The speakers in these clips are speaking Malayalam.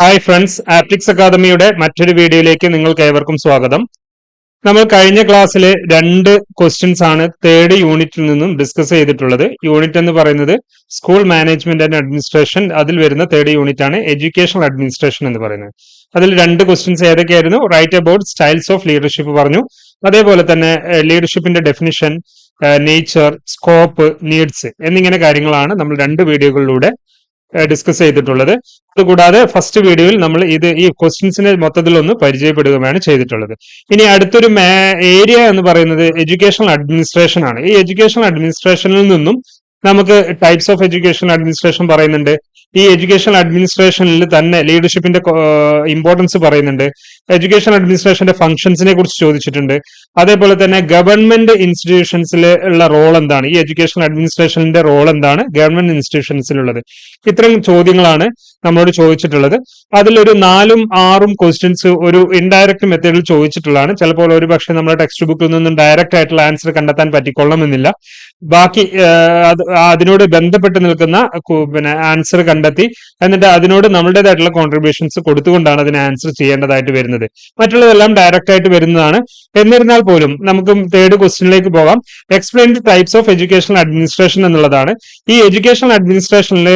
ഹായ് ഫ്രണ്ട്സ് ആപ്റ്റിക്സ് അക്കാദമിയുടെ മറ്റൊരു വീഡിയോയിലേക്ക് നിങ്ങൾക്ക് ഏവർക്കും സ്വാഗതം. നമ്മൾ കഴിഞ്ഞ ക്ലാസ്സിൽ രണ്ട് ക്വസ്റ്റ്യൻസ് ആണ് തേർഡ് യൂണിറ്റിൽ നിന്നും ഡിസ്കസ് ചെയ്തിട്ടുള്ളത്. യൂണിറ്റ് എന്ന് പറയുന്നത് സ്കൂൾ മാനേജ്മെന്റ് ആൻഡ് അഡ്മിനിസ്ട്രേഷൻ അതിൽ വരുന്ന തേർഡ് യൂണിറ്റ് ആണ് എഡ്യൂക്കേഷണൽ അഡ്മിനിസ്ട്രേഷൻ എന്ന് പറയുന്നത്. അതിൽ രണ്ട് questions ഏതൊക്കെയായിരുന്നു? Right about styles of leadership പറഞ്ഞു. അതേപോലെ തന്നെ ലീഡർഷിപ്പിന്റെ ഡെഫിനിഷൻ നേച്ചർ സ്കോപ്പ് നീഡ്സ് എന്നിങ്ങനെ കാര്യങ്ങളാണ് നമ്മൾ രണ്ട് വീഡിയോകളിലൂടെ ഡിസ്കസ് ചെയ്തിട്ടുള്ളത്. അതുകൂടാതെ ഫസ്റ്റ് വീഡിയോയിൽ നമ്മൾ ഇത് ഈ ക്വസ്റ്റ്യൻസിനെ മൊത്തത്തിൽ ഒന്ന് പരിചയപ്പെടുകയാണ് ചെയ്തിട്ടുള്ളത്. ഇനി അടുത്തൊരു ഏരിയ എന്ന് പറയുന്നത് എഡ്യൂക്കേഷണൽ അഡ്മിനിസ്ട്രേഷൻ ആണ്. ഈ എഡ്യൂക്കേഷണൽ അഡ്മിനിസ്ട്രേഷനിൽ നിന്നും നമുക്ക് ടൈപ്സ് ഓഫ് എഡ്യൂക്കേഷൻ അഡ്മിനിസ്ട്രേഷൻ പറയുന്നുണ്ട്. ഈ എഡ്യൂക്കേഷൻ അഡ്മിനിസ്ട്രേഷനിൽ തന്നെ ലീഡർഷിപ്പിന്റെ ഇമ്പോർട്ടൻസ് പറയുന്നുണ്ട്. എഡ്യൂക്കേഷൻ അഡ്മിനിസ്ട്രേഷന്റെ ഫംഗ്ഷൻസിനെ കുറിച്ച് ചോദിച്ചിട്ടുണ്ട്. അതേപോലെ തന്നെ ഗവൺമെന്റ് ഇൻസ്റ്റിറ്റ്യൂഷൻസിലെ ഉള്ള റോൾ എന്താണ്? ഈ എഡ്യൂക്കേഷൻ അഡ്മിനിസ്ട്രേഷന്റെ റോൾ എന്താണ്? ഗവൺമെന്റ് ഇൻസ്റ്റിറ്റ്യൂഷൻസിലുള്ളത് ഇത്തരം ചോദ്യങ്ങളാണ് നമ്മളോട് ചോദിച്ചിട്ടുള്ളത്. അതിലൊരു നാലും ആറും ക്വസ്റ്റ്യൻസ് ഒരു ഇൻഡയറക്ട് മെത്തേഡിൽ ചോദിച്ചിട്ടുള്ളതാണ്. ചിലപ്പോൾ ഒരു പക്ഷേ നമ്മുടെ ടെക്സ്റ്റ് ബുക്കിൽ നിന്നും ഡയറക്റ്റ് ആയിട്ടുള്ള ആൻസർ കണ്ടെത്താൻ പറ്റിക്കൊള്ളണമെന്നില്ല. ബാക്കി അതിനോട് ബന്ധപ്പെട്ട് നിൽക്കുന്ന പിന്നെ ആൻസർ കണ്ടെത്തി. എന്നിട്ട് അതിനോട് നമ്മളുടേതായിട്ടുള്ള കോൺട്രിബ്യൂഷൻസ് കൊടുത്തുകൊണ്ടാണ് അതിന് ആൻസർ ചെയ്യേണ്ടതായിട്ട് വരുന്നത്. മറ്റുള്ളതെല്ലാം ഡയറക്റ്റ് ആയിട്ട് വരുന്നതാണ്. എന്നിരുന്നാൽ പോലും നമുക്ക് തേർഡ് ക്വസ്റ്റ്യനിലേക്ക് പോകാം. Explain types of educational administration എന്നുള്ളതാണ്. ഈ എഡ്യൂക്കേഷണൽ അഡ്മിനിസ്ട്രേഷനിൽ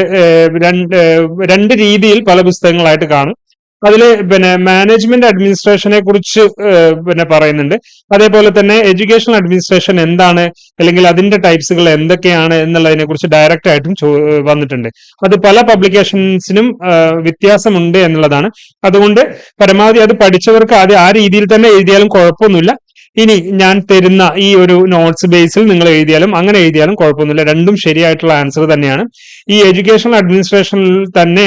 രണ്ട് രീതിയിൽ പല പുസ്തകങ്ങളായിട്ട് കാണും. അതിൽ പിന്നെ മാനേജ്മെന്റ് അഡ്മിനിസ്ട്രേഷനെ കുറിച്ച് പിന്നെ പറയുന്നുണ്ട്. അതേപോലെ തന്നെ എഡ്യൂക്കേഷൻ അഡ്മിനിസ്ട്രേഷൻ എന്താണ് അല്ലെങ്കിൽ അതിന്റെ ടൈപ്സുകൾ എന്തൊക്കെയാണ് എന്നുള്ളതിനെ കുറിച്ച് ഡയറക്റ്റ് ആയിട്ടും വന്നിട്ടുണ്ട്. അത് പല പബ്ലിക്കേഷൻസിനും വ്യത്യാസമുണ്ട് എന്നുള്ളതാണ്. അതുകൊണ്ട് പരമാവധി അത് പഠിച്ചവർക്ക് ആദ്യം ആ രീതിയിൽ തന്നെ എഴുതിയാലും കുഴപ്പമൊന്നുമില്ല. ഇനി ഞാൻ തരുന്ന ഈ ഒരു നോട്ട്സ് ബേസിൽ നിങ്ങൾ എഴുതിയാലും അങ്ങനെ എഴുതിയാലും കുഴപ്പമൊന്നുമില്ല. രണ്ടും ശരിയായിട്ടുള്ള ആൻസർ തന്നെയാണ്. ഈ എഡ്യൂക്കേഷൻ അഡ്മിനിസ്ട്രേഷനിൽ തന്നെ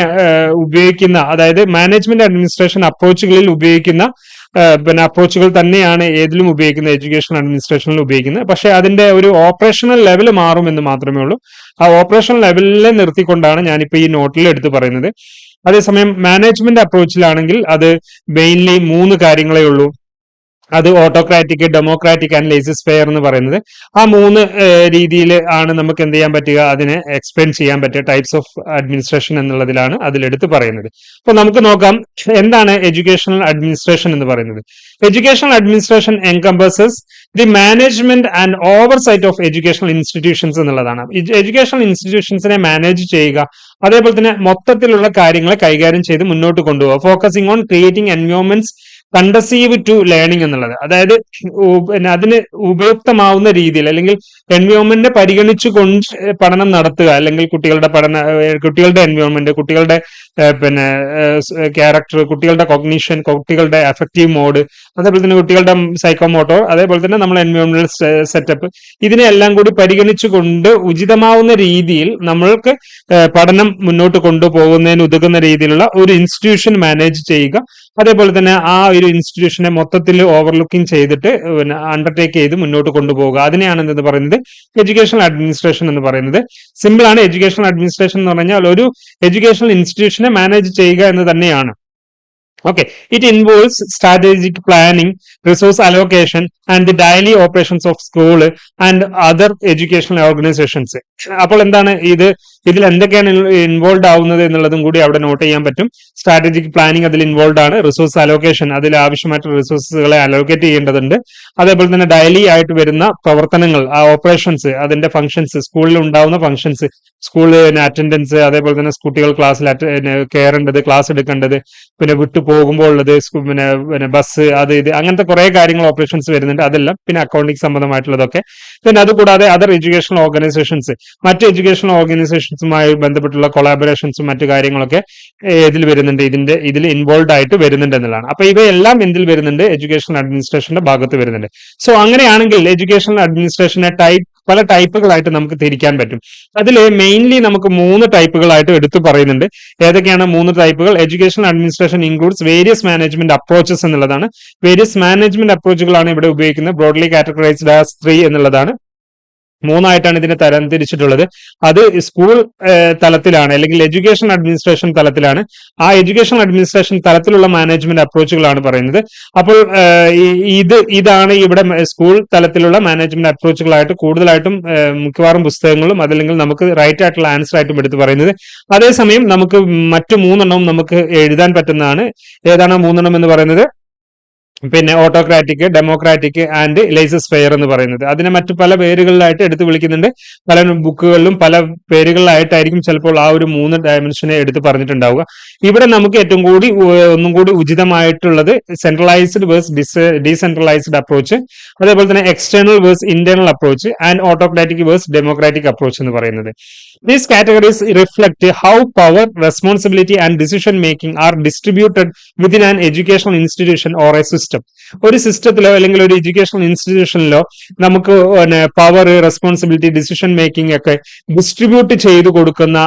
ഉപയോഗിക്കുന്ന അതായത് മാനേജ്മെന്റ് അഡ്മിനിസ്ട്രേഷൻ അപ്രോച്ചുകളിൽ ഉപയോഗിക്കുന്ന പിന്നെ അപ്രോച്ചുകൾ തന്നെയാണ് ഏതിലും ഉപയോഗിക്കുന്നത് എഡ്യൂക്കേഷൻ അഡ്മിനിസ്ട്രേഷനിൽ ഉപയോഗിക്കുന്നത്. പക്ഷെ അതിന്റെ ഒരു ഓപ്പറേഷണൽ ലെവൽ മാറും എന്ന് മാത്രമേ ഉള്ളൂ. ആ ഓപ്പറേഷണൽ ലെവലിലെ നിർത്തിക്കൊണ്ടാണ് ഞാനിപ്പോ ഈ നോട്ടിൽ എടുത്തു പറയുന്നത്. അതേസമയം മാനേജ്മെന്റ് അപ്രോച്ചിലാണെങ്കിൽ അത് മെയിൻലി മൂന്ന് കാര്യങ്ങളേ ഉള്ളൂ. അത് autocratic democratic and laissez faire എന്ന് പറയുന്നത്. ആ മൂന്ന് രീതിയിൽ ആണ് നമുക്ക് എന്ത് ചെയ്യാൻ പറ്റുക? അതിനെ എക്സ്പ്ലെയിൻ ചെയ്യാൻ പറ്റുക. ടൈപ്സ് ഓഫ് അഡ്മിനിസ്ട്രേഷൻ എന്നുള്ളതിലാണ് അതിലെടുത്ത് പറയുന്നത്. അപ്പോൾ നമുക്ക് നോക്കാം എന്താണ് എഡ്യൂക്കേഷണൽ അഡ്മിനിസ്ട്രേഷൻ എന്ന് പറയുന്നത്? Educational administration encompasses the management and oversight of educational institutions എന്നുള്ളതാണ് എഡ്യൂക്കേഷണൽ ഇൻസ്റ്റിറ്റ്യൂഷൻസിനെ മാനേജ് ചെയ്യുക അതേപോലെ തന്നെ മൊത്തത്തിലുള്ള കാര്യങ്ങളെ കൈകാര്യം ചെയ്ത് മുന്നോട്ട് കൊണ്ടുപോകുക focusing on creating environments conducive to learning എന്നുള്ളത്. അതായത് പിന്നെ അതിന് ഉപയുക്തമാവുന്ന രീതിയിൽ അല്ലെങ്കിൽ എൻവയോൺമെന്റിനെ പരിഗണിച്ചു കൊണ്ട് പഠനം നടത്തുക അല്ലെങ്കിൽ കുട്ടികളുടെ പഠന കുട്ടികളുടെ എൻവയോൺമെന്റ് കുട്ടികളുടെ പിന്നെ ക്യാരക്ടർ കുട്ടികളുടെ കൊഗ്നീഷൻ കുട്ടികളുടെ എഫക്റ്റീവ് മോഡ് അതേപോലെ തന്നെ കുട്ടികളുടെ സൈക്കോമോട്ടോ അതേപോലെ തന്നെ നമ്മൾ എൻവയോൺമെന്റൽ സെറ്റപ്പ് ഇതിനെല്ലാം കൂടി പരിഗണിച്ചുകൊണ്ട് ഉചിതമാവുന്ന രീതിയിൽ നമ്മൾക്ക് പഠനം മുന്നോട്ട് കൊണ്ടുപോകുന്നതിന് ഉതകുന്ന രീതിയിലുള്ള ഒരു ഇൻസ്റ്റിറ്റ്യൂഷൻ മാനേജ് ചെയ്യുക. അതേപോലെ തന്നെ ആ ഒരു ഇൻസ്റ്റിറ്റ്യൂഷനെ മൊത്തത്തിൽ ഓവർലുക്കിംഗ് ചെയ്തിട്ട് പിന്നെ അണ്ടർടേക്ക് ചെയ്ത് മുന്നോട്ട് കൊണ്ടുപോകുക. അതിനെയാണ് എന്തെന്ന് പറയുന്നത്? എഡ്യൂക്കേഷണൽ അഡ്മിനിസ്ട്രേഷൻ എന്ന് പറയുന്നത്. സിമ്പിൾ ആണ് എഡ്യൂക്കേഷണൽ അഡ്മിനിസ്ട്രേഷൻ എന്ന് പറഞ്ഞാൽ ഒരു എഡ്യൂക്കേഷണൽ ഓർഗനൈസേഷനെ മാനേജ് ചെയ്യുക എന്ന് തന്നെയാണ്. Okay it involves strategic planning resource allocation and the daily operations of school and other educational organisations അപ്പോൾ എന്താണ് ഇത്? ഇതിൽ എന്തൊക്കെയാണ് ഇൻവോൾവ് ആവുന്നത് എന്നുള്ളതും കൂടി അവിടെ നോട്ട് ചെയ്യാൻ പറ്റും. സ്ട്രാറ്റജിക് പ്ലാനിങ് അതിൽ ഇൻവോൾവ് ആണ്. റിസോഴ്സ് അലോക്കേഷൻ അതിൽ ആവശ്യമായിട്ടുള്ള റിസോഴ്സുകളെ അലോക്കേറ്റ് ചെയ്യേണ്ടതുണ്ട്. അതേപോലെ തന്നെ ഡെയിലി ആയിട്ട് വരുന്ന പ്രവർത്തനങ്ങൾ ആ ഓപ്പറേഷൻസ് അതിന്റെ ഫംഗ്ഷൻസ് സ്കൂളിൽ ഉണ്ടാവുന്ന ഫംഗ്ഷൻസ് സ്കൂളിൽ അറ്റൻഡൻസ് അതേപോലെ തന്നെ കുട്ടികൾ ക്ലാസ്സിൽ കയറേണ്ടത് ക്ലാസ് എടുക്കേണ്ടത് പിന്നെ വിട്ടു പോകുമ്പോൾ ഉള്ളത് പിന്നെ ബസ് അത് ഇത് അങ്ങനത്തെ കുറെ കാര്യങ്ങൾ ഓപ്പറേഷൻസ് വരുന്നുണ്ട്. അതെല്ലാം പിന്നെ അക്കൗണ്ടിങ് സംബന്ധമായിട്ടുള്ളതൊക്കെ. പിന്നെ അതുകൂടാതെ അതർ എഡ്യൂക്കേഷണൽ ഓർഗനൈസേഷൻസ് മറ്റ് എഡ്യൂക്കേഷണൽ ഓർഗനൈസേഷൻസുമായി ബന്ധപ്പെട്ടുള്ള കൊളാബറേഷൻസും മറ്റു കാര്യങ്ങളൊക്കെ ഇതിൽ വരുന്നുണ്ട്. ഇതിന്റെ ഇതിൽ ഇൻവോൾവ് ആയിട്ട് വരുന്നുണ്ട് എന്നുള്ളതാണ്. അപ്പൊ ഇവയെല്ലാം എന്തിൽ വരുന്നുണ്ട്. എഡ്യൂക്കേഷൻ അഡ്മിനിസ്ട്രേഷന്റെ ഭാഗത്ത് വരുന്നുണ്ട്. സോ അങ്ങനെയാണെങ്കിൽ എഡ്യൂക്കേഷൻ അഡ്മിനിസ്ട്രേഷനെ ടൈപ്പ് പല ടൈപ്പുകളായിട്ട് നമുക്ക് തിരിക്കാൻ പറ്റും. അതിൽ മെയിൻലി നമുക്ക് മൂന്ന് ടൈപ്പുകളായിട്ട് എടുത്തു പറയുന്നുണ്ട്. ഏതൊക്കെയാണ് മൂന്ന് ടൈപ്പുകൾ education administration includes various management approaches എന്നുള്ളതാണ്. വേരിയസ് മാനേജ്മെന്റ് അപ്രോച്ചുകളാണ് ഇവിടെ ഉപയോഗിക്കുന്നത്. ബ്രോഡ്ലി കാറ്റഗറൈസ്ഡ് ആസ് ത്രീ എന്നുള്ളതാണ്. മൂന്നായിട്ടാണ് ഇതിനെ തരംതിരിച്ചിട്ടുള്ളത്. അത് സ്കൂൾ തലത്തിലാണ് അല്ലെങ്കിൽ എഡ്യൂക്കേഷൻ അഡ്മിനിസ്ട്രേഷൻ തലത്തിലാണ്. ആ എഡ്യൂക്കേഷൻ അഡ്മിനിസ്ട്രേഷൻ തലത്തിലുള്ള മാനേജ്മെന്റ് അപ്രോച്ചുകളാണ് പറയുന്നത്. അപ്പോൾ ഇത് ഇതാണ് ഇവിടെ സ്കൂൾ തലത്തിലുള്ള മാനേജ്മെന്റ് അപ്രോച്ചുകളായിട്ട് കൂടുതലായിട്ടും മിക്കവാറും പുസ്തകങ്ങളും അതല്ലെങ്കിൽ നമുക്ക് റൈറ്റ് ആയിട്ടുള്ള ആൻസർ ആയിട്ടും എടുത്ത് പറയുന്നത്. അതേസമയം നമുക്ക് മറ്റു മൂന്നെണ്ണവും നമുക്ക് എഴുതാൻ പറ്റുന്നതാണ്. ഏതാണ് മൂന്നെണ്ണം എന്ന് പറയുന്നത്? പിന്നെ autocratic democratic and laissez faire എന്ന് പറയുന്നത്. അതിനെ മറ്റു പല പേരുകളിലായിട്ട് എടുത്ത് വിളിക്കുന്നുണ്ട്. പല ബുക്കുകളിലും പല പേരുകളിലായിട്ടായിരിക്കും ചിലപ്പോൾ ആ ഒരു മൂന്ന് ഡയമെൻഷനെ എടുത്ത് പറഞ്ഞിട്ടുണ്ടാവുക. ഇവിടെ നമുക്ക് ഏറ്റവും കൂടി ഒന്നും കൂടി ഉചിതമായിട്ടുള്ളത് centralised versus dis decentralised approach അതേപോലെ തന്നെ external versus internal approach and autocratic versus democratic approach എന്ന് പറയുന്നത്. These categories reflect how power responsibility and decision making are distributed within an educational institution or a system ഒരു സിസ്റ്റത്തിലോ അല്ലെങ്കിൽ ഒരു എഡ്യൂക്കേഷണൽ ഇൻസ്റ്റിറ്റ്യൂഷനിലോ നമുക്ക് പവർ റെസ്പോൺസിബിലിറ്റി ഡിസിഷൻ മേക്കിംഗ് ഒക്കെ ഡിസ്ട്രിബ്യൂട്ട് ചെയ്തു കൊടുക്കുന്ന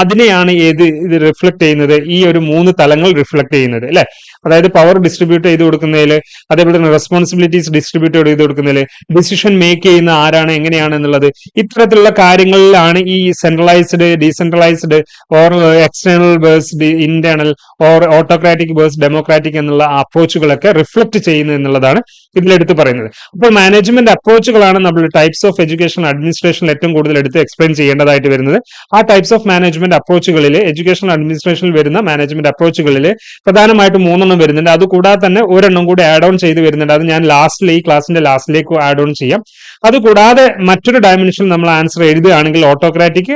അതിനെയാണ് ഏത് ഇത് റിഫ്ലക്ട് ചെയ്യുന്നത്? ഈ ഒരു മൂന്ന് തലങ്ങൾ റിഫ്ലക്ട് ചെയ്യുന്നത് അല്ലെ? അതായത് പവർ ഡിസ്ട്രിബ്യൂട്ട് ചെയ്ത് കൊടുക്കുന്നതിൽ അതേപോലെ തന്നെ റെസ്പോൺസിബിലിറ്റീസ് ഡിസ്ട്രിബ്യൂട്ട് ചെയ്ത് കൊടുക്കുന്നതിൽ ഡിസിഷൻ മേക്ക് ചെയ്യുന്ന ആരാണ് എങ്ങനെയാണ് എന്നുള്ളത് ഇത്തരത്തിലുള്ള കാര്യങ്ങളിലാണ് ഈ centralised decentralised or external versus internal or autocratic versus democratic എന്നുള്ള അപ്രോച്ചുകളൊക്കെ റിഫ്ലക്ട് ചെയ്യുന്നത് എന്നുള്ളതാണ് ഇതിലെടുത്ത് പറയുന്നത്. അപ്പോൾ മാനേജ്മെന്റ് അപ്രോച്ചുകളാണ് നമ്മൾ ടൈപ്സ് ഓഫ് എഡ്യൂക്കേഷൻ അഡ്മിനിസ്ട്രേഷനിൽ ഏറ്റവും കൂടുതൽ എടുത്ത് എക്സ്പ്ലെയിൻ ചെയ്യേണ്ടതായിട്ട് വരുന്നത്. ആ ടൈപ്സ് ഓഫ് മാനേജ്മെന്റ് അപ്രോച്ചുകളിൽ എഡ്യൂക്കേഷൻ അഡ്മിനിസ്ട്രേഷനിൽ വരുന്ന മാനേജ്മെന്റ് അപ്രോച്ചുകളിൽ പ്രധാനമായിട്ടും മൂന്നെണ്ണം വരുന്നുണ്ട്. അതുകൂടാതെ തന്നെ ഒരെണ്ണം കൂടി ആഡ് ഓൺ ചെയ്ത് വരുന്നുണ്ട്. അത് ഞാൻ ലാസ്റ്റിൽ ഈ ക്ലാസിന്റെ ലാസ്റ്റിലേക്ക് ആഡ് ഓൺ ചെയ്യാം. അതുകൂടാതെ മറ്റൊരു ഡയമെൻഷൻ നമ്മൾ ആൻസർ എഴുതുകയാണെങ്കിൽ autocratic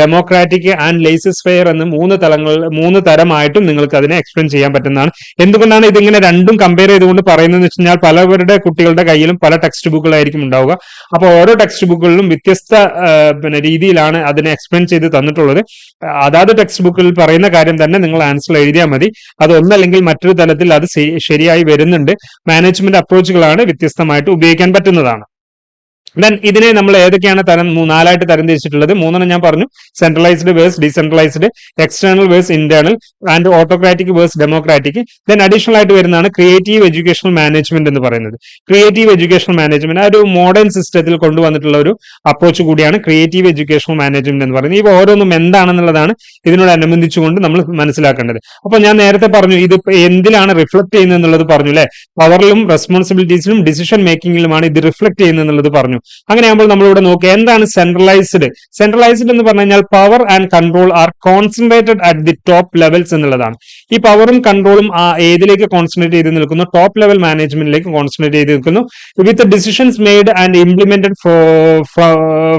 democratic and laissez faire എന്ന് മൂന്ന് തലങ്ങൾ മൂന്ന് തരമായിട്ടും നിങ്ങൾക്ക് അതിനെ എക്സ്പ്ലെയിൻ ചെയ്യാൻ പറ്റുന്നതാണ്. എന്തുകൊണ്ടാണ് ഇതിങ്ങനെ രണ്ടും കമ്പയർ ചെയ്തുകൊണ്ട് പറയുന്നതെന്ന് വെച്ച് കഴിഞ്ഞാൽ പലവരുടെ കുട്ടികളുടെ കയ്യിലും പല ടെക്സ്റ്റ് ബുക്കുകളായിരിക്കും ഉണ്ടാവുക. അപ്പോൾ ഓരോ ടെക്സ്റ്റ് ബുക്കുകളിലും വ്യത്യസ്ത പിന്നെ രീതിയിലാണ് അതിനെ എക്സ്പ്ലെയിൻ ചെയ്ത് തന്നിട്ടുള്ളത്. അതാത് ടെക്സ്റ്റ് ബുക്കിൽ പറയുന്ന കാര്യം തന്നെ നിങ്ങൾ ആൻസർ എഴുതിയാൽ മതി. അത് ഒന്നല്ലെങ്കിൽ മറ്റൊരു തലത്തിൽ അത് ശരിയായി വരുന്നുണ്ട്. മാനേജ്മെന്റ് അപ്രോച്ചുകളാണ് വ്യത്യസ്തമായിട്ട് ഉപയോഗിക്കാൻ പറ്റുന്നതാണ്. ദെൻ ഇതിനെ നമ്മൾ ഏതൊക്കെയാണ് തരം നാലായിട്ട് തരംതിരിച്ചിട്ടുള്ളത്? മൂന്നെണ്ണം ഞാൻ പറഞ്ഞു. Centralised versus decentralised external versus internal and autocratic versus democratic then additional ആയിട്ട് വരുന്നതാണ് ക്രിയേറ്റീവ് എഡ്യൂക്കേഷണൽ മാനേജ്മെന്റ് എന്ന് പറയുന്നത്. ക്രിയേറ്റീവ് എഡ്യൂക്കേഷണൽ മാനേജ്മെന്റ് ആ ഒരു മോഡേൺ സിസ്റ്റത്തിൽ കൊണ്ടുവന്നിട്ടുള്ള ഒരു അപ്രോച്ച് കൂടിയാണ് ക്രിയേറ്റീവ് എഡ്യൂക്കേഷണൽ മാനേജ്മെന്റ് എന്ന് പറയുന്നത്. ഇവ ഓരോന്നും എന്താണെന്നുള്ളതാണ് ഇതിനോട് അനുബന്ധിച്ചുകൊണ്ട് നമ്മൾ മനസ്സിലാക്കേണ്ടത്. അപ്പൊ ഞാൻ നേരത്തെ പറഞ്ഞു ഇത് എന്തിലാണ് റിഫ്ലക്ട് ചെയ്യുന്നത് എന്നുള്ളത് പറഞ്ഞു അല്ലെ? പവറിലും റെസ്പോൺസിബിലിറ്റീസിലും ഡിസിഷൻ മേക്കിംഗിലുമാണ് ഇത് റിഫ്ലക്ട് ചെയ്യുന്നത് എന്നുള്ളത് പറഞ്ഞു. അങ്ങനെയാകുമ്പോൾ നമ്മളിവിടെ നോക്കുക എന്താണ് സെൻട്രലൈസ്ഡ് സെൻട്രലൈസ്ഡ് എന്ന് പറഞ്ഞു കഴിഞ്ഞാൽ power and control are concentrated at the top levels എന്നുള്ളതാണ്. ഈ പവറും കൺട്രോളും ആ ഏതിലേക്ക് കോൺസെൻട്രേറ്റ് ചെയ്ത് നിൽക്കുന്നു? ടോപ്പ് ലെവൽ മാനേജ്മെന്റിലേക്ക് കോൺസെൻട്രേറ്റ് ചെയ്ത് നിൽക്കുന്നു. With decisions made and implemented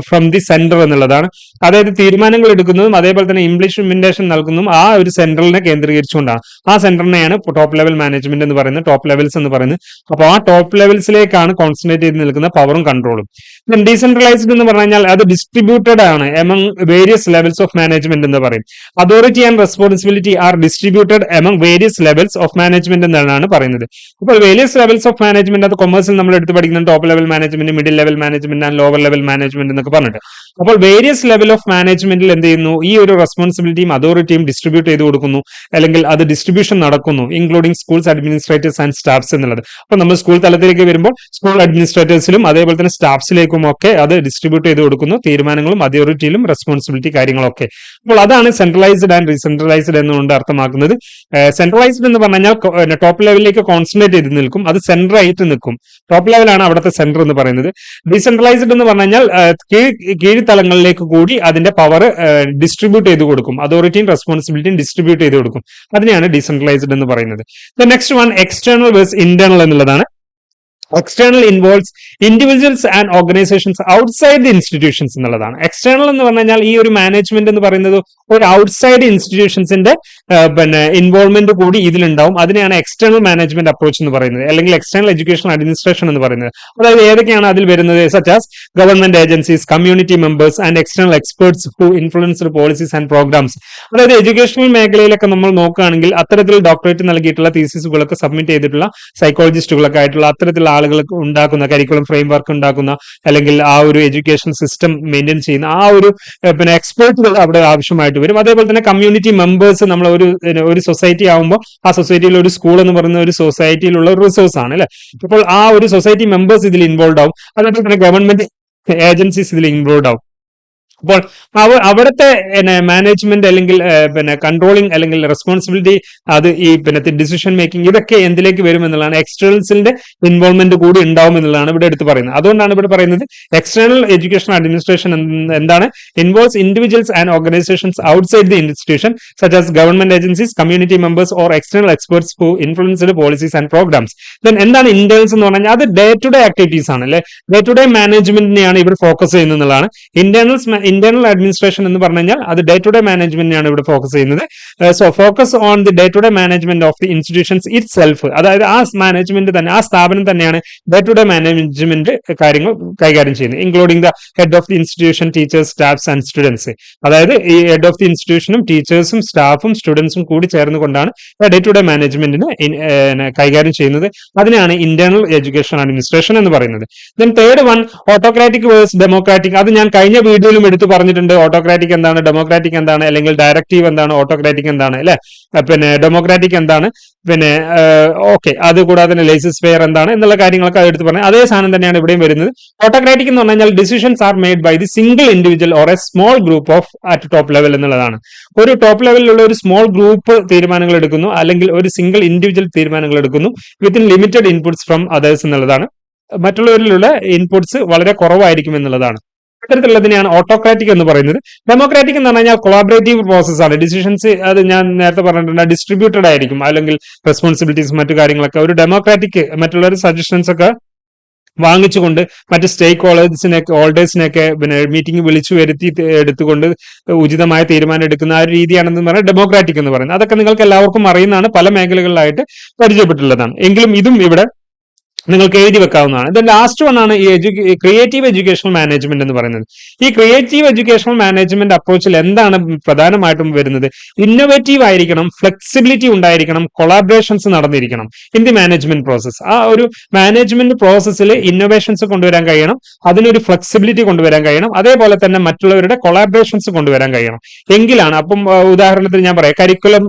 from the centre എന്നുള്ളതാണ്. അതായത് തീരുമാനങ്ങൾ എടുക്കുന്നതും അതേപോലെ തന്നെ ഇംപ്ലിമെന്റേഷൻ നൽകുന്നതും ആ ഒരു സെൻട്രലിനെ കേന്ദ്രീകരിച്ചുകൊണ്ടാണ്. ആ സെന്ററിനെയാണ് ടോപ്പ് ലെവൽ മാനേജ്മെന്റ് എന്ന് പറയുന്നത് ടോപ്പ് ലെവൽസ് എന്ന് പറയുന്നത്. അപ്പോൾ ആ ടോപ്പ് ലെവൽസിലേക്കാണ് കോൺസെൻട്രേറ്റ് ചെയ്ത് നിൽക്കുന്ന പവറും കൺട്രോളും ഡീസെൻട്രലൈസ്ഡ് എന്ന് പറഞ്ഞു കഴിഞ്ഞാൽ അത് ഡിസ്ട്രിബ്യൂട്ടഡ് ആണ് among various levels of management എന്ന് പറയും. Authority and responsibility are distributed among various levels of management എന്നാണ് പറയുന്നത്. അപ്പോൾ വേരിയസ് ലെവൽസ് ഓഫ് മാനേജ്മെന്റ് അത് കൊമേഴ്സിൽ നമ്മൾ എടുത്ത് പഠിക്കുന്ന top level management middle level management and lower level management എന്നൊക്കെ പറഞ്ഞിട്ട്. അപ്പോൾ വേരിയസ് ലെവൽ ഓഫ് മാനേജ്മെന്റിൽ എന്ത് ചെയ്യുന്നു ഈ ഒരു റെസ്പോൺസിബിലിറ്റിയും അതോറിറ്റിയും ഡിസ്ട്രിബ്യൂട്ട് ചെയ്ത് കൊടുക്കുന്നു. അല്ലെങ്കിൽ അത് ഡിസ്ട്രിബ്യൂഷൻ നടക്കുന്നു including schools administrators and staffs എന്നുള്ളത്. അപ്പോൾ നമ്മൾ സ്കൂൾ തലത്തിലേക്ക് വരുമ്പോൾ സ്കൂൾ അഡ്മിനിസ്ട്രേറ്റേഴ്സിലും അതേപോലെ തന്നെ സ്റ്റാഫ്സിലേക്കും ഒക്കെ അത് ഡിസ്ട്രിബ്യൂട്ട് ചെയ്ത് കൊടുക്കുന്നു. തീരുമാനങ്ങളും അതോറിറ്റിയിലും റെസ്പോൺസിബിലിറ്റി കാര്യങ്ങളൊക്കെ. അപ്പോൾ അതാണ് സെൻട്രലൈസ്ഡ് ആൻഡ് റീസെൻട്രലൈസ്ഡ് എന്നുകൊണ്ട് അർത്ഥമാക്കുന്നത്. സെൻട്രലൈസ്ഡ് എന്ന് പറഞ്ഞു കഴിഞ്ഞാൽ ടോപ്പ് ലെവലിലേക്ക് കോൺസെൻട്രേറ്റ് ചെയ്ത് നിൽക്കും. അത് സെന്റർ ആയിട്ട് നിൽക്കും. ടോപ്പ് ലെവലാണ് അവിടുത്തെ സെന്റർ എന്ന് പറയുന്നത്. ഡീസെൻട്രലൈസ്ഡ് എന്ന് പറഞ്ഞു കഴിഞ്ഞാൽ കീഴ്ത്തലങ്ങളിലേക്ക് കൂടി അതിന്റെ പവർ ഡിസ്ട്രിബ്യൂട്ട് ചെയ്ത് കൊടുക്കും. അതോറിറ്റിയും റെസ്പോൺസിബിലിറ്റിയും ഡിസ്ട്രിബ്യൂട്ട് ചെയ്ത് കൊടുക്കും. അതിനെയാണ് ഡീസെൻട്രലൈസ്ഡ് എന്ന് പറയുന്നത്. Next one external versus internal എന്നുള്ളതാണ്. External involves individuals and organisations outside the institutions എന്നുള്ളതാണ്. എക്സ്റ്റേണൽ എന്ന് പറഞ്ഞു കഴിഞ്ഞാൽ ഈ ഒരു മാനേജ്മെന്റ് എന്ന് പറയുന്നത് ഒരു ഔട്ട്സൈഡ് ഇൻസ്റ്റിറ്റ്യൂഷൻസിന്റെ പിന്നെ ഇൻവോൾവ്മെന്റ് കൂടി ഇതിലുണ്ടാവും. അതിനെയാണ് എക്സ്റ്റേണൽ മാനേജ്മെന്റ് അപ്രോച്ച് എന്ന് പറയുന്നത്. അല്ലെങ്കിൽ എക്സ്റ്റേണൽ എഡ്യൂക്കേഷൻ അഡ്മിനിസ്ട്രേഷൻ എന്ന് പറയുന്നത്. അതായത് ഏതൊക്കെയാണ് അതിൽ വരുന്നത്? Such as government agencies community members and external experts who influenced policies and programmes അതായത് എഡ്യൂക്കേഷണൽ മേഖലയിലൊക്കെ നമ്മൾ നോക്കുകയാണെങ്കിൽ അത്തരത്തിൽ ഡോക്ടറേറ്റ് നൽകിയിട്ടുള്ള തീസിസുകളൊക്കെ സബ്മിറ്റ് ചെയ്തിട്ടുള്ള സൈക്കോളജിസ്റ്റുകളൊക്കെ ആയിട്ടുള്ള അത്തരത്തിലുള്ള ആളുകൾ ഉണ്ടാക്കുന്ന കരിക്കുലം ഫ്രെയിം വർക്ക് ഉണ്ടാക്കുന്ന അല്ലെങ്കിൽ ആ ഒരു എഡ്യൂക്കേഷൻ സിസ്റ്റം മെയിന്റെയിൻ ചെയ്യുന്ന ആ ഒരു പിന്നെ എക്സ്പേർട്ടുകൾ അവിടെ ആവശ്യമായിട്ട് വരും. അതേപോലെ തന്നെ കമ്മ്യൂണിറ്റി മെമ്പേഴ്സ് നമ്മൾ ഒരു ഒരു സൊസൈറ്റി ആകുമ്പോൾ ആ സൊസൈറ്റിയിൽ ഒരു സ്കൂൾ എന്ന് പറയുന്ന ഒരു സൊസൈറ്റിയിലുള്ള ഒരു റിസോഴ്സ് ആണ് അല്ലെ? അപ്പോൾ ആ ഒരു സൊസൈറ്റി മെമ്പേഴ്സ് ഇതിൽ ഇൻവോൾവ് ആവും. അതേപോലെ തന്നെ ഗവൺമെന്റ് ഏജൻസീസ് ഇതിൽ ഇൻവോൾവ് ആവും. അപ്പോൾ അവ അവിടുത്തെ മാനേജ്മെന്റ് അല്ലെങ്കിൽ പിന്നെ കൺട്രോളിങ് അല്ലെങ്കിൽ റെസ്പോൺസിബിലിറ്റി അത് ഈ പിന്നെ ഡിസിഷൻ മേക്കിംഗ് ഇതൊക്കെ എന്തിലേക്ക് വരും എന്നുള്ളതാണ്. എക്സ്റ്റേണൽസിന്റെ ഇൻവോൾവ്മെന്റ് കൂടി ഉണ്ടാവും എന്നുള്ളതാണ് ഇവിടെ എടുത്ത് പറയുന്നത്. അതുകൊണ്ടാണ് ഇവിടെ പറയുന്നത് എക്സ്റ്റേണൽ എഡ്യൂക്കേഷൻ അഡ്മിനിസ്ട്രേഷൻ എന്താണ്? Involves individuals and organisations outside the institution such as government agencies community members or external experts who influenced policies and programmes then എന്താണ് ഇന്റേൺസ് എന്ന് പറഞ്ഞാൽ അത് ഡേ ടു ഡേ ആക്ടിവിറ്റീസ് ആണ് അല്ലെ? ഡേ ടു ഡേ മാനേജ്മെന്റിനെയാണ് ഇവർ ഫോക്കസ് ചെയ്യുന്നത് എന്നുള്ളതാണ്. ഇന്റേണൽസ് ഇന്റേണൽ അഡ്മിനിസ്ട്രേഷൻ എന്ന് പറഞ്ഞു അത് ഡേ ടു ഡേ മാനേജ്മെന്റിനാണ് ഇവിടെ ഫോക്കസ് ചെയ്യുന്നത്. So focus on the day to day management of the institutions itself അതായത് ആ മാനേജ്മെന്റ് തന്നെ ആ സ്ഥാപനം തന്നെയാണ് ഡേ ടു ഡേ മാനേജ്മെന്റ് കാര്യങ്ങൾ കൈകാര്യം ചെയ്യുന്നത് including the head of the institution teachers staffs and students അതായത് ഈ ഹെഡ് ഓഫ് ദി ഇൻസ്റ്റിറ്റ്യൂഷനും ടീച്ചേഴ്സും സ്റ്റാഫും സ്റ്റുഡൻസും കൂടി ചേർന്നുകൊണ്ടാണ് ഡേ ടു ഡേ മാനേജ്മെന്റിന് കൈകാര്യം ചെയ്യുന്നത്. അതിനാണ് ഇന്റേണൽ എഡ്യൂക്കേഷൻ അഡ്മിനിസ്ട്രേഷൻ എന്ന് പറയുന്നത്. Then third one autocratic versus democratic അത് ഞാൻ കഴിഞ്ഞ വീഡിയോയിലും എടുത്തു പറഞ്ഞിട്ടുണ്ട് ഓട്ടോക്രാറ്റിക് എന്താണ് ഡെമോക്രാറ്റിക് എന്താണ് അല്ലെങ്കിൽ ഡയറക്റ്റീവ് എന്താണ് ഓട്ടോക്രാറ്റിക് എന്താണ് അല്ലെ? പിന്നെ ഡെമോക്രാറ്റിക് എന്താണ് പിന്നെ ഓക്കെ അത് കൂടാതെ തന്നെ ലൈസൻസ് ഫെയർ എന്താണ് എന്നുള്ള കാര്യങ്ങളൊക്കെ എടുത്ത് പറഞ്ഞു അതേ സാധനം തന്നെയാണ് ഇവിടെയും വരുന്നത്. ഓട്ടോക്രാറ്റിക് എന്ന് പറഞ്ഞാൽ decisions are made by the single individual or a small group of at top level എന്നുള്ളതാണ്. ഒരു ടോപ്പ് ലെവലിലുള്ള ഒരു സ്മോൾ ഗ്രൂപ്പ് തീരുമാനങ്ങൾ എടുക്കുന്നു അല്ലെങ്കിൽ ഒരു സിംഗിൾ ഇൻഡിവിജ്വൽ തീരുമാനങ്ങൾ എടുക്കുന്നു within limited inputs from others എന്നുള്ളതാണ്. മറ്റുള്ളവരിലുള്ള ഇൻപുട്സ് വളരെ കുറവായിരിക്കും എന്നുള്ളതാണ്. ഇത്തരത്തിലുള്ളതിനെയാണ് ഓട്ടോക്രാറ്റിക് എന്ന് പറയുന്നത്. ഡെമോക്രാറ്റിക് എന്ന് പറഞ്ഞാൽ കൊളാബറേറ്റീവ് പ്രോസസ് ആണ്. ഡിസിഷൻസ് അത് ഞാൻ നേരത്തെ പറഞ്ഞിട്ടുണ്ട്. ഡിസ്ട്രിബ്യൂട്ടഡ് ആയിരിക്കും. അല്ലെങ്കിൽ റെസ്പോൺസിബിലിറ്റീസ് മറ്റു കാര്യങ്ങളൊക്കെ. ഒരു ഡെമോക്രാറ്റിക് മറ്റുള്ളവർ സജഷൻസ് ഒക്കെ വാങ്ങിച്ചുകൊണ്ട് മറ്റ് സ്റ്റേക്ക് ഹോൾഡേഴ്സിനെയൊക്കെ ഹോൾഡേഴ്സിനെയൊക്കെ പിന്നെ മീറ്റിംഗ് വിളിച്ചു വരുത്തി എടുത്തുകൊണ്ട് ഉചിതമായ തീരുമാനം എടുക്കുന്ന ആ ഒരു രീതിയാണെന്ന് പറഞ്ഞാൽ ഡെമോക്രാറ്റിക് എന്ന് പറയുന്നത്. അതൊക്കെ നിങ്ങൾക്ക് എല്ലാവർക്കും അറിയുന്നതാണ്. പല മേഖലകളിലായിട്ട് പരിചയപ്പെട്ടുള്ളതാണ്. എങ്കിലും ഇതും ഇവിടെ നിങ്ങൾക്ക് എഴുതി വെക്കാവുന്നതാണ്. ദെൻ ലാസ്റ്റ് വൺ ആണ് ഈ ക്രിയേറ്റീവ് എഡ്യൂക്കേഷണൽ മാനേജ്മെന്റ് എന്ന് പറയുന്നത്. ഈ ക്രിയേറ്റീവ് എഡ്യൂക്കേഷണൽ മാനേജ്മെന്റ് അപ്രോച്ചിൽ എന്താണ് പ്രധാനമായിട്ടും വരുന്നത്? ഇന്നോവേറ്റീവ് ആയിരിക്കണം ഫ്ലെക്സിബിലിറ്റി ഉണ്ടായിരിക്കണം കൊളാബറേഷൻസ് നടന്നിരിക്കണം. ഇൻ ദി മാനേജ്മെന്റ് പ്രോസസ് ആ ഒരു മാനേജ്മെന്റ് പ്രോസസ്സിൽ ഇന്നോവേഷൻസ് കൊണ്ടുവരാൻ കഴിയണം അതിനൊരു ഫ്ലെക്സിബിലിറ്റി കൊണ്ടുവരാൻ കഴിയണം അതേപോലെ തന്നെ മറ്റുള്ളവരുടെ കൊളാബറേഷൻസ് കൊണ്ടുവരാൻ കഴിയണം. എങ്കിലാണ് അപ്പം ഉദാഹരണത്തിന് ഞാൻ പറയാം curriculum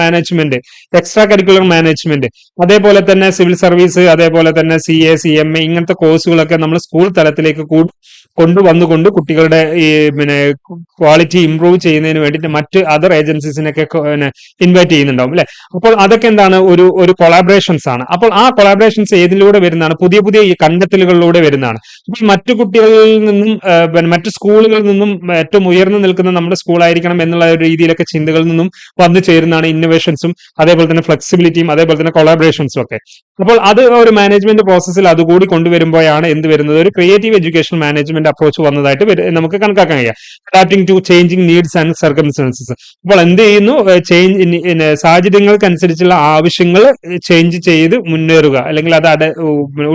management extra curricular management അതേപോലെ തന്നെ സിവിൽ സർവീസ് അതേപോലെ തന്നെ C A C M A ഇങ്ങനത്തെ കോഴ്സുകളൊക്കെ നമ്മൾ സ്കൂൾ തലത്തിലേക്ക് കൊണ്ടുവന്നുകൊണ്ട് കുട്ടികളുടെ ഈ പിന്നെ ക്വാളിറ്റി ഇംപ്രൂവ് ചെയ്യുന്നതിന് വേണ്ടിയിട്ട് മറ്റ് അതർ ഏജൻസീസിനൊക്കെ പിന്നെ ഇൻവൈറ്റ് ചെയ്യുന്നുണ്ടാവും അല്ലെ? അപ്പോൾ അതൊക്കെ എന്താണ്? ഒരു ഒരു കൊളാബറേഷൻസ് ആണ്. അപ്പോൾ ആ കൊളാബറേഷൻസ് ഏതിലൂടെ വരുന്നതാണ്? പുതിയ പുതിയ ഈ കണ്ടെത്തലുകളിലൂടെ വരുന്നതാണ്. അപ്പോൾ മറ്റു കുട്ടികളിൽ നിന്നും മറ്റ് സ്കൂളുകളിൽ നിന്നും ഏറ്റവും ഉയർന്നു നിൽക്കുന്ന നമ്മുടെ സ്കൂളായിരിക്കണം എന്നുള്ള ഒരു രീതിയിലൊക്കെ ചിന്തകളിൽ നിന്നും വന്നു ചേരുന്നതാണ് ഇന്നോവേഷൻസും അതേപോലെ തന്നെ ഫ്ലെക്സിബിലിറ്റിയും അതേപോലെ തന്നെ കൊളാബറേഷൻസും ഒക്കെ. അപ്പോൾ അത് ഒരു മാനേജ്മെന്റ് പ്രോസസ്സിൽ അതുകൂടി കൊണ്ടുവരുമ്പോഴാണ് എന്ത് വരുന്നത്? ഒരു ക്രിയേറ്റീവ് എഡ്യൂക്കേഷൻ മാനേജ്മെന്റ് അപ്രോച്ച് വന്നതായിട്ട് നമുക്ക് കണക്കാക്കാൻ കഴിയാം. Adapting to changing needs and circumstances അപ്പോൾ എന്ത് ചെയ്യുന്നു? ചേഞ്ച് സാഹചര്യങ്ങൾക്കനുസരിച്ചുള്ള ആവശ്യങ്ങൾ ചേഞ്ച് ചെയ്ത് മുന്നേറുക. അല്ലെങ്കിൽ അത്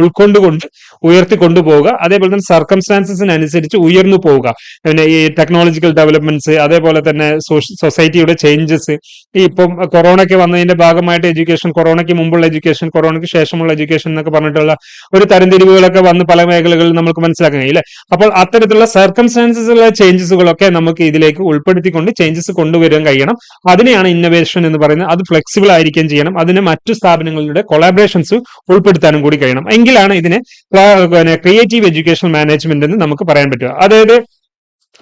ഉൾക്കൊണ്ടുകൊണ്ട് ഉയർത്തി കൊണ്ടുപോവുക അതേപോലെ തന്നെ സർക്കംസ്റ്റാൻസസിനനുസരിച്ച് ഉയർന്നു പോവുക. പിന്നെ ഈ ടെക്നോളജിക്കൽ ഡെവലപ്മെന്റ്സ് അതേപോലെ തന്നെ സൊസൈറ്റിയുടെ ചേഞ്ചസ് ഈ ഇപ്പം കൊറോണയ്ക്ക് വന്നതിന്റെ ഭാഗമായിട്ട് എഡ്യൂക്കേഷൻ കൊറോണയ്ക്ക് മുമ്പുള്ള എഡ്യൂക്കേഷൻ കൊറോണയ്ക്ക് ശേഷമുള്ള എഡ്യൂക്കേഷൻ എന്നൊക്കെ പറഞ്ഞിട്ടുള്ള ഒരു തരംതിരിവുകളൊക്കെ വന്ന് പല മേഖലകളിൽ നമുക്ക് മനസ്സിലാക്കാൻ കഴിയും അല്ലെ? അപ്പോൾ അത്തരത്തിലുള്ള സർക്കംസ്റ്റാൻസസിലുള്ള ചേഞ്ചസുകളൊക്കെ നമുക്ക് ഇതിലേക്ക് ഉൾപ്പെടുത്തിക്കൊണ്ട് ചേഞ്ചസ് കൊണ്ടുവരാൻ കഴിയണം. അതിനെയാണ് ഇന്നോവേഷൻ എന്ന് പറയുന്നത്. അത് ഫ്ലെക്സിബിൾ ആയിരിക്കുകയും ചെയ്യണം. അതിന് മറ്റു സ്ഥാപനങ്ങളുടെ കൊളാബറേഷൻസ് ഉൾപ്പെടുത്താനും കൂടി കഴിയണം. എങ്കിലാണ് ഇതിനെ ക്രിയേറ്റീവ് എഡ്യൂക്കേഷൻ മാനേജ്മെന്റ് എന്ന് നമുക്ക് പറയാൻ പറ്റുക. അതായത്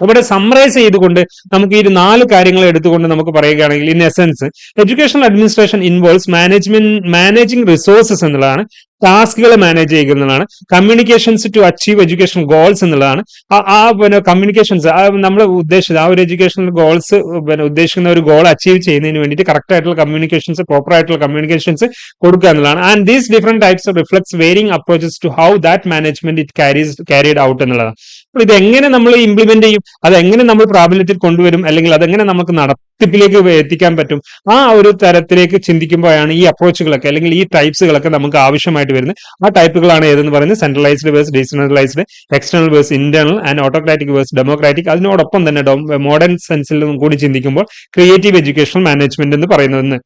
ഇവിടെ സമ്മറൈസ് ചെയ്തുകൊണ്ട് നമുക്ക് ഈ നാല് കാര്യങ്ങൾ എടുത്തുകൊണ്ട് നമുക്ക് പറയുകയാണെങ്കിൽ in essence educational administration involves management managing resources എന്നുള്ളതാണ് ടാസ്കുകൾ മാനേജ് ചെയ്യുക എന്നുള്ളതാണ് communications to achieve education goals എന്നുള്ളതാണ്. ആ- പിന്നെ കമ്മ്യൂണിക്കേഷൻസ് നമ്മൾ ഉദ്ദേശിച്ചത് ആ ഒരു എഡ്യൂക്കേഷണൽ ഗോൾസ് പിന്നെ ഉദ്ദേശിക്കുന്ന ഒരു ഗോൾ അച്ചീവ് ചെയ്യുന്നതിന് വേണ്ടിയിട്ട് കറക്റ്റ് ആയിട്ടുള്ള കമ്മ്യൂണിക്കേഷൻസ് പ്രോപ്പർ ആയിട്ടുള്ള കമ്മ്യൂണിക്കേഷൻസ് കൊടുക്കുക എന്നുള്ളതാണ്. And these different types reflects varying approaches to how that management it carries carried out എന്നുള്ളതാണ്. അപ്പോൾ ഇത് എങ്ങനെ നമ്മൾ ഇംപ്ലിമെന്റ് ചെയ്യും? അതെങ്ങനെ നമ്മൾ പ്രാബല്യത്തിൽ കൊണ്ടുവരും? അല്ലെങ്കിൽ അതെങ്ങനെ നമുക്ക് നടത്തിപ്പിലേക്ക് എത്തിക്കാൻ പറ്റും? ആ ഒരു തരത്തിലേക്ക് ചിന്തിക്കുമ്പോഴാണ് ഈ അപ്രോച്ചുകളൊക്കെ അല്ലെങ്കിൽ ഈ ടൈപ്സുകളൊക്കെ നമുക്ക് ആവശ്യമായിട്ട് വരുന്നത്. ആ ടൈപ്പുകളാണ് ഏതെന്ന് പറയുന്നത്? Centralised versus decentralised external versus internal and autocratic versus democratic അതിനോടൊപ്പം തന്നെ മോഡേൺ സെൻസിൽ കൂടി ചിന്തിക്കുമ്പോൾ ക്രിയേറ്റീവ് എഡ്യൂക്കേഷണൽ മാനേജ്മെന്റ് എന്ന് പറയുന്നതെന്ന്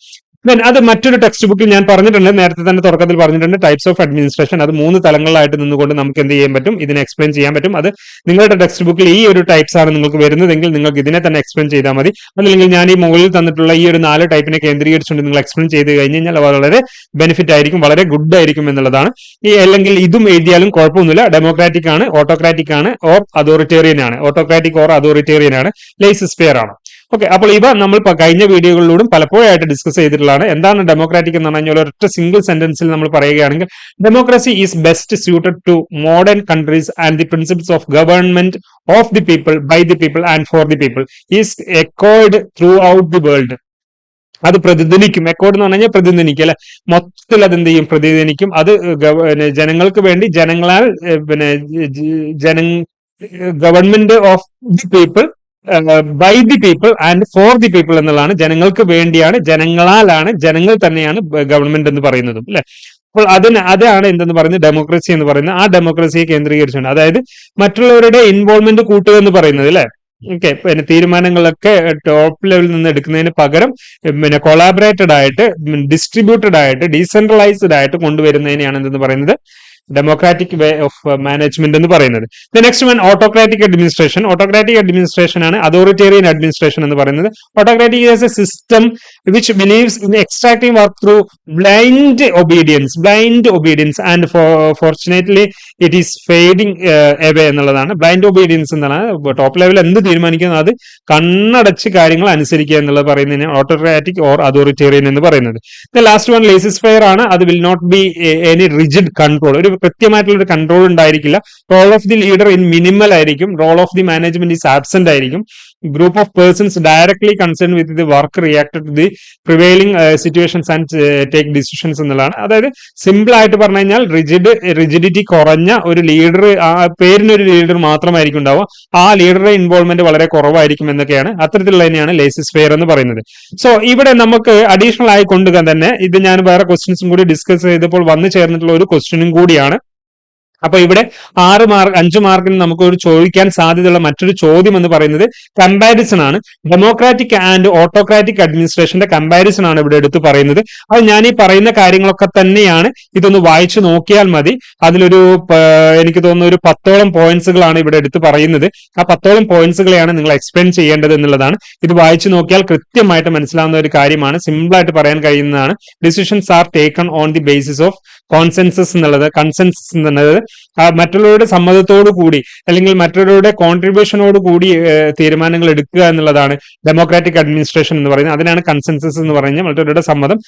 ദെൻ അത് മറ്റൊരു ടെക്സ്റ്റ് ബുക്കിൽ ഞാൻ പറഞ്ഞിട്ടുണ്ട്. നേരത്തെ തന്നെ തുടക്കത്തിൽ പറഞ്ഞിട്ടുണ്ട്. ടൈപ്സ് ഓഫ് അഡ്മിനിസ്ട്രേഷൻ അത് മൂന്ന് തലങ്ങളായിട്ട് നിന്നുകൊണ്ട് നമുക്ക് എന്ത് ചെയ്യാൻ പറ്റും? ഇതിനെ എക്സ്പ്ലെയിൻ ചെയ്യാൻ പറ്റും. അത് നിങ്ങളുടെ ടെക്സ്റ്റ് ബുക്കിൽ ഈ ഒരു ടൈപ്സ് ആണ് നിങ്ങൾക്ക് വരുന്നതെങ്കിൽ നിങ്ങൾക്ക് ഇതിനെ തന്നെ എക്സ്പ്ലെയിൻ ചെയ്താൽ മതി. അതല്ലെങ്കിൽ ഞാൻ ഈ മുകളിൽ തന്നിട്ടുള്ള ഈ ഒരു നാല് ടൈപ്പിനെ കേന്ദ്രീകരിച്ചുകൊണ്ട് നിങ്ങൾ എക്സ്പ്ലെയിൻ ചെയ്ത് കഴിഞ്ഞ് കഴിഞ്ഞാൽ വളരെ ബെനിഫിറ്റ് ആയിരിക്കും വളരെ ഗുഡ് ആയിരിക്കും എന്നുള്ളതാണ്. ഈ അല്ലെങ്കിൽ ഇതും എഴുതിയാലും കുഴപ്പമൊന്നുമില്ല. ഡെമോക്രാറ്റിക് ആണ് ഓട്ടോക്രാറ്റിക് ആണ് ഓർ അതോറിറ്റേറിയൻ ആണ്. ഓട്ടോക്രാറ്റിക് ഓർ അതോറിറ്റേറിയൻ ആണ്. ലേസിസ്പെയർ ആണ്. ഓക്കെ അപ്പോൾ ഇവ നമ്മൾ കഴിഞ്ഞ വീഡിയോകളിലൂടെ പലപ്പോഴായിട്ട് ഡിസ്കസ് ചെയ്തിട്ടുള്ളതാണ്. എന്താണ് ഡെമോക്രാറ്റിക് എന്ന് പറഞ്ഞാൽ ഒരൊറ്റ സിംഗിൾ സെന്റൻസിൽ നമ്മൾ പറയുകയാണെങ്കിൽ democracy is best suited to modern countries and the principles of government of the people by the people and for the people is accord throughout the world അത് പ്രതിധ്വനിക്കും. എക്കോർഡ് എന്ന് പറഞ്ഞാൽ പ്രതിധ്വനിക്കും അല്ലെ? മൊത്തത്തിൽ അത് എന്ത് ചെയ്യും? പ്രതിധ്വനിക്കും. അത് ജനങ്ങൾക്ക് വേണ്ടി ജനങ്ങളാൽ പിന്നെ ജന government of the people by the people and for the people എന്നുള്ളതാണ് ജനങ്ങൾക്ക് വേണ്ടിയാണ് ജനങ്ങളാലാണ് ജനങ്ങൾ തന്നെയാണ് ഗവൺമെന്റ് എന്ന് പറയുന്നതും അല്ലെ? അപ്പോൾ അതിന് അതാണ് എന്തെന്ന് പറയുന്നത്? ഡെമോക്രസി എന്ന് പറയുന്നത്. ആ ഡെമോക്രസിയെ കേന്ദ്രീകരിച്ചുകൊണ്ട് അതായത് മറ്റുള്ളവരുടെ ഇൻവോൾവ്മെന്റ് കൂട്ടുക എന്ന് പറയുന്നത് അല്ലെ? ഓക്കെ പിന്നെ തീരുമാനങ്ങളൊക്കെ ടോപ്പ് ലെവലിൽ നിന്ന് എടുക്കുന്നതിന് പകരം പിന്നെ കൊളാബറേറ്റഡ് ആയിട്ട് ഡിസ്ട്രിബ്യൂട്ടഡ് ആയിട്ട് ഡീസെൻട്രലൈസ്ഡ് ആയിട്ട് കൊണ്ടുവരുന്നതിനെയാണ് എന്തെന്ന് പറയുന്നത്? ഡെമോക്രാറ്റിക് വേ ഓഫ് മാനേജ്മെന്റ് എന്ന് പറയുന്നത്. Next one autocratic administration autocratic administration ആണ് അതോറിറ്റേറിയൻ അഡ്മിനിസ്ട്രേഷൻ എന്ന് പറയുന്നത്. Autocratic is a system which believes in extracting work through blind obedience blind obedience and fortunately it is fading away എന്നുള്ളതാണ്. ബ്ലൈൻഡ് ഒബീഡിയൻസ് എന്നാണ് ടോപ്പ് ലെവൽ എന്ത് തീരുമാനിക്കുന്നു അത് കണ്ണടച്ച് കാര്യങ്ങൾ അനുസരിക്കുക എന്നുള്ളത് പറയുന്നതിന് ഓട്ടോക്രാറ്റിക് ഓർ അതോറിറ്റേറിയൻ എന്ന് പറയുന്നത്. ലാസ്റ്റ് വൺ ലേസിസ് ഫെയർ ആണ്. അത് will not be any rigid control ഒരു കൃത്യമായിട്ടുള്ള ഒരു കൺട്രോൾ ഉണ്ടായിരിക്കില്ല. Role of the leader in minimal ആയിരിക്കും. Role of the management is absent ആയിരിക്കും. Group of persons directly concern with the work react to the prevailing situations and take decisions എന്നുള്ളതാണ്. അതായത് സിമ്പിൾ ആയിട്ട് പറഞ്ഞു കഴിഞ്ഞാൽ റിജിഡ് റിജിഡിറ്റി കുറഞ്ഞ ഒരു ലീഡർ ആ പേരിനൊരു ലീഡർ മാത്രമായിരിക്കും ഉണ്ടാവുക. ആ ലീഡറുടെ ഇൻവോൾവ്മെന്റ് വളരെ കുറവായിരിക്കും എന്നൊക്കെയാണ് അത്തരത്തിലുള്ള തന്നെയാണ് ലേസിസ് ഫെയർ എന്ന് പറയുന്നത്. സോ ഇവിടെ നമുക്ക് അഡീഷണൽ ആയി കൊണ്ടുവരാൻ തന്നെ ഇത് ഞാൻ വേറെ ക്വസ്റ്റ്യൻസും കൂടി ഡിസ്കസ് ചെയ്തപ്പോൾ വന്നു ചേർന്നിട്ടുള്ള ഒരു ക്വസ്റ്റ്യനും കൂടിയാണ്. അപ്പൊ ഇവിടെ ആറ് മാർക്ക് അഞ്ച് മാർക്കിന് നമുക്ക് ഒരു ചോദിക്കാൻ സാധ്യതയുള്ള മറ്റൊരു ചോദ്യം എന്ന് പറയുന്നത് കമ്പാരിസൺ ആണ്. ഡെമോക്രാറ്റിക് ആൻഡ് ഓട്ടോക്രാറ്റിക് അഡ്മിനിസ്ട്രേഷന്റെ കമ്പാരിസൺ ആണ് ഇവിടെ എടുത്തു പറയുന്നത്. അത് ഞാൻ ഈ പറയുന്ന കാര്യങ്ങളൊക്കെ തന്നെയാണ്. ഇതൊന്ന് വായിച്ചു നോക്കിയാൽ മതി. അതിലൊരു എനിക്ക് തോന്നുന്ന ഒരു പത്തോളം പോയിന്റ്സുകളാണ് ഇവിടെ എടുത്തു പറയുന്നത്. ആ പത്തോളം പോയിന്റ്സുകളെയാണ് നിങ്ങൾ എക്സ്പ്ലെയിൻ ചെയ്യേണ്ടത് എന്നുള്ളതാണ്. ഇത് വായിച്ചു നോക്കിയാൽ കൃത്യമായിട്ട് മനസ്സിലാവുന്ന ഒരു കാര്യമാണ്. സിമ്പിൾ ആയിട്ട് പറയാൻ കഴിയുന്നതാണ്. Decisions are taken on the basis of consensus എന്നുള്ളത് കൺസെൻസസ് എന്നുള്ളത് മറ്റുള്ളവരുടെ സമ്മതത്തോടു കൂടി അല്ലെങ്കിൽ മറ്റുള്ളവരുടെ കോൺട്രിബ്യൂഷനോട് കൂടി തീരുമാനങ്ങൾ എടുക്കുക എന്നുള്ളതാണ് ഡെമോക്രാറ്റിക് അഡ്മിനിസ്ട്രേഷൻ എന്ന് പറയുന്നത്. അതിനാണ് കൺസെൻസസ് എന്ന് പറയുന്നത്. മറ്റുള്ളവരുടെ സമ്മതം.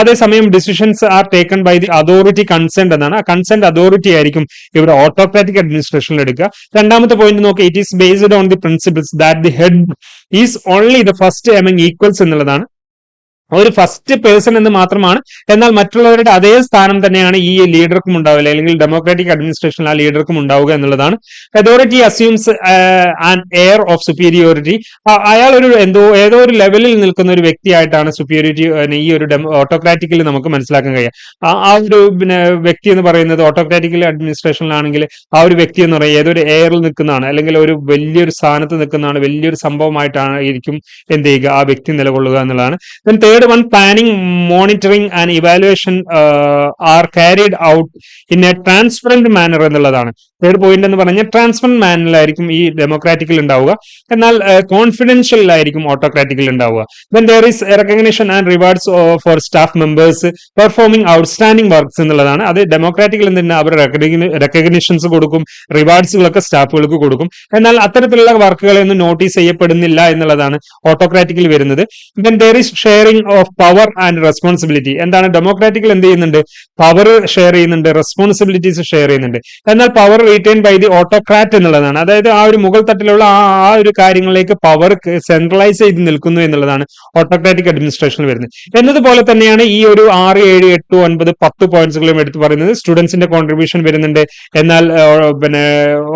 അതേസമയം decisions are taken by the authority consent എന്നാണ്. ആ കൺസെന്റ് അതോറിറ്റി ആയിരിക്കും ഇവിടെ ഓട്ടോക്രാറ്റിക് അഡ്മിനിസ്ട്രേഷനിൽ എടുക്കുക. രണ്ടാമത്തെ പോയിന്റ് നോക്കി. It is based on the principles that the head is only the first among equals എന്നുള്ളതാണ്. ഒരു ഫസ്റ്റ് പേഴ്സൺ എന്ന് മാത്രമാണ്. എന്നാൽ മറ്റുള്ളവരുടെ അതേ സ്ഥാനം തന്നെയാണ് ഈ ലീഡർക്കും ഉണ്ടാവില്ല അല്ലെങ്കിൽ ഡെമോക്രാറ്റിക് അഡ്മിനിസ്ട്രേഷൻ ആ ലീഡർക്കും ഉണ്ടാവുക എന്നുള്ളതാണ്. Authority assumes an air of superiority അയാൾ ഒരു എന്തോ ഏതോ ഒരു ലെവലിൽ നിൽക്കുന്ന ഒരു വ്യക്തിയായിട്ടാണ് സുപ്പീരിയോറിറ്റി ഈ ഒരു ഓട്ടോക്രാറ്റിക്കലി നമുക്ക് മനസ്സിലാക്കാൻ കഴിയുക. ആ ഒരു പിന്നെ വ്യക്തി എന്ന് പറയുന്നത് ഓട്ടോക്രാറ്റിക്കൽ അഡ്മിനിസ്ട്രേഷനിലാണെങ്കിൽ ആ ഒരു വ്യക്തി എന്ന് പറയുന്നത് ഏതൊരു എയറിൽ നിൽക്കുന്നതാണ് അല്ലെങ്കിൽ ഒരു വലിയൊരു സ്ഥാനത്ത് നിൽക്കുന്നതാണ് വലിയൊരു സംഭവമായിട്ടാണ് ഇരിക്കും എന്ത് ചെയ്യുക ആ വ്യക്തി നിലകൊള്ളുക എന്നുള്ളതാണ്. Third one planning monitoring and evaluation are carried out in a transparent manner എന്നുള്ളതാണ്. തേർഡ് പോയിന്റ് എന്ന് പറഞ്ഞാൽ ട്രാൻസ്പെറന്റ് മാനറിലായിരിക്കും ഈ ഡെമോക്രാറ്റിക്കൽ ഉണ്ടാവുക. എന്നാൽ കോൺഫിഡൻഷ്യൽ ആയിരിക്കും ഓട്ടോക്രാറ്റിക്കൽ ഉണ്ടാവുക. Then there is recognition and rewards for staff members performing outstanding works എന്നുള്ളതാണ്. അത് ഡെമോക്രാറ്റിക്കൽ എന്തിനാ അവർ റെക്കഗ്നേഷൻസ് കൊടുക്കും റിവാർഡ്സുകളൊക്കെ സ്റ്റാഫുകൾക്ക് കൊടുക്കും. എന്നാൽ അത്തരത്തിലുള്ള വർക്കുകളെ ഒന്നും നോട്ടീസ് ചെയ്യപ്പെടുന്നില്ല എന്നുള്ളതാണ് ഓട്ടോക്രാറ്റിക്കൽ വരുന്നത്. Then there is sharing of power and responsibility എന്താണ്? ഡെമോക്രാറ്റിക്കൽ എന്ത് ചെയ്യുന്നുണ്ട്? പവർ ഷെയർ ചെയ്യുന്നുണ്ട് റെസ്പോൺസിബിലിറ്റീസ് ഷെയർ ചെയ്യുന്നുണ്ട്. എന്നാൽ power retain by the autocrat എന്നുള്ളതാണ്. അതായത് ആ ഒരു മുകൾ തട്ടിലുള്ള ആ ഒരു കാര്യങ്ങളിലേക്ക് പവർ സെൻട്രലൈസ് ചെയ്ത് നിൽക്കുന്നു എന്നുള്ളതാണ് ഓട്ടോക്രാറ്റിക് അഡ്മിനിസ്ട്രേഷൻ വരുന്നത്. എന്നതുപോലെ തന്നെയാണ് ഈ ഒരു ആറ് ഏഴ് എട്ട് ഒൻപത് പത്ത് പോയിന്റ്സുകളും എടുത്ത് പറയുന്നത്. സ്റ്റുഡൻസിന്റെ കോൺട്രിബ്യൂഷൻ വരുന്നുണ്ട്. എന്നാൽ പിന്നെ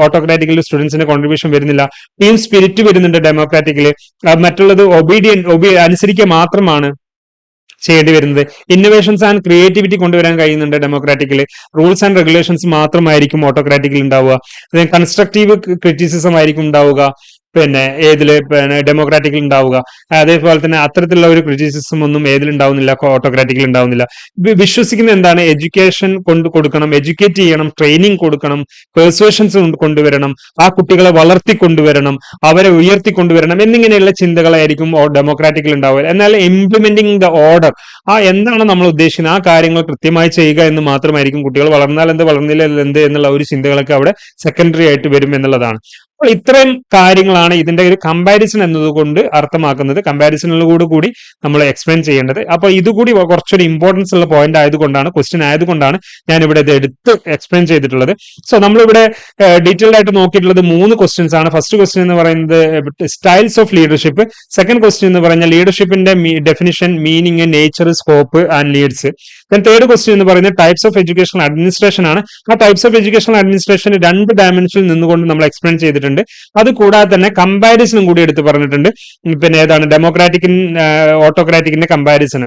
ഓട്ടോക്രാറ്റിക്കൽ സ്റ്റുഡൻസിന്റെ കോൺട്രിബ്യൂഷൻ വരുന്നില്ല. ടീം സ്പിരിറ്റ് വരുന്നുണ്ട് ഡെമോക്രാറ്റിക്കിൽ മറ്റുള്ളത് ഒബീഡിയൻ ഒബി അനുസരിക്കുക മാത്രമാണ് ചെയ്യേണ്ടി വരുന്നത്. ഇന്നോവേഷൻസ് ആൻഡ് ക്രിയേറ്റിവിറ്റി കൊണ്ടുവരാൻ കഴിയുന്നുണ്ട് ഡെമോക്രാറ്റിക്കിൽ റൂൾസ് ആൻഡ് റെഗുലേഷൻസ് മാത്രമായിരിക്കും ഓട്ടോക്രാറ്റിക്കിൽ ഉണ്ടാവുക. കൺസ്ട്രക്റ്റീവ് ക്രിറ്റിസിസം ആയിരിക്കും ഉണ്ടാവുക. പിന്നെ ഏതിൽ പിന്നെ ഡെമോക്രാറ്റിക്കിൽ ഉണ്ടാവുക. അതേപോലെ തന്നെ അത്തരത്തിലുള്ള ഒരു ക്രിറ്റിസിസം ഒന്നും ഏതിൽ ഉണ്ടാവുന്നില്ല ഓട്ടോക്രാറ്റിക്കിൽ ഉണ്ടാവുന്നില്ല. വിശ്വസിക്കുന്ന എന്താണ്? എഡ്യൂക്കേഷൻ കൊണ്ട് കൊടുക്കണം എഡ്യൂക്കേറ്റ് ചെയ്യണം ട്രെയിനിങ് കൊടുക്കണം പെർസുവേഷൻസ് കൊണ്ടുവരണം ആ കുട്ടികളെ വളർത്തി കൊണ്ടുവരണം അവരെ ഉയർത്തി കൊണ്ടുവരണം എന്നിങ്ങനെയുള്ള ചിന്തകളായിരിക്കും ഡെമോക്രാറ്റിക്കിൽ ഉണ്ടാവുക. എന്നാൽ ഇംപ്ലിമെന്റിങ് ദ ഓർഡർ ആ എന്താണ് നമ്മൾ ഉദ്ദേശിക്കുന്നത്? ആ കാര്യങ്ങൾ കൃത്യമായി ചെയ്യുക എന്ന് മാത്രമായിരിക്കും കുട്ടികൾ വളർന്നാൽ എന്ത് വളർന്നില്ല എന്ത് എന്നുള്ള ഒരു ചിന്തകളൊക്കെ അവിടെ സെക്കൻഡറി ആയിട്ട് വരും എന്നുള്ളതാണ്. അപ്പോൾ ഇത്രയും കാര്യങ്ങളാണ് ഇതിന്റെ ഒരു കമ്പാരിസൺ എന്നതുകൊണ്ട് അർത്ഥമാക്കുന്നത്. കമ്പാരിസണിലൂടെ കൂടി നമ്മൾ എക്സ്പ്ലെയിൻ ചെയ്യേണ്ടത്. അപ്പോൾ ഇതുകൂടി കുറച്ചൊരു ഇമ്പോർട്ടൻസ് ഉള്ള പോയിന്റ് ആയതുകൊണ്ടാണ് ക്വസ്റ്റ്യൻ ആയതുകൊണ്ടാണ് ഞാൻ ഇവിടെ ഇത് എടുത്ത് എക്സ്പ്ലെയിൻ ചെയ്തിട്ടുള്ളത്. സോ നമ്മളിവിടെ ഡീറ്റെയിൽഡ് ആയിട്ട് നോക്കിയിട്ടുള്ളത് മൂന്ന് ക്വസ്റ്റ്യൻസ് ആണ്. ഫസ്റ്റ് ക്വസ്റ്റ്യൻ എന്ന് പറയുന്നത് styles of leadership second question എന്ന് പറഞ്ഞാൽ ലീഡർഷിപ്പിന്റെ definition meaning nature scope and leads then third question എന്ന് പറയുന്നത് ടൈപ്സ് ഓഫ് എഡ്യൂക്കേഷൻ അഡ്മിനിസ്ട്രേഷൻ ആണ്. ആ ടൈപ്സ് ഓഫ് എഡ്യൂക്കേഷൻ അഡ്മിനിസ്ട്രേഷൻ രണ്ട് ഡയമെൻഷനിൽ നിന്നുകൊണ്ട് നമ്മൾ എക്സ്പ്ലെയിൻ ചെയ്തിട്ടുണ്ട്. അത് കൂടാതെ തന്നെ കമ്പാരിസണും കൂടി എടുത്ത് പറഞ്ഞിട്ടുണ്ട്. പിന്നെ ഏതാണ്? ഡെമോക്രാറ്റിക്കിൻ ഓട്ടോക്രാറ്റിക്കിന്റെ കമ്പാരിസൺ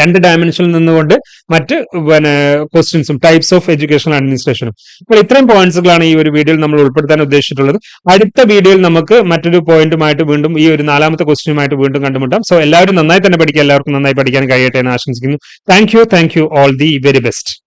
രണ്ട് ഡയമെൻഷനിൽ നിന്നുകൊണ്ട് മറ്റ് പിന്നെ ക്വസ്റ്റ്യൻസും ടൈപ്സ് ഓഫ് എഡ്യൂക്കേഷൻ അഡ്മിനിസ്ട്രേഷനും അപ്പോൾ ഇത്രയും പോയിന്റ്സുകളാണ് ഈ ഒരു വീഡിയോയിൽ നമ്മൾ ഉൾപ്പെടുത്താൻ ഉദ്ദേശിച്ചിട്ടുള്ളത്. അടുത്ത വീഡിയോയിൽ നമുക്ക് മറ്റൊരു പോയിന്റുമായിട്ട് വീണ്ടും ഈ ഒരു നാലാമത്തെ ക്വസ്റ്റ്യനുമായിട്ട് വീണ്ടും കണ്ടുമുട്ടാം. സോ എല്ലാവരും നന്നായി തന്നെ പഠിക്കുക. എല്ലാവർക്കും നന്നായി പഠിക്കാൻ കഴിയട്ടെ എന്ന് ആശംസിക്കുന്നു. Thank you thank you all the very best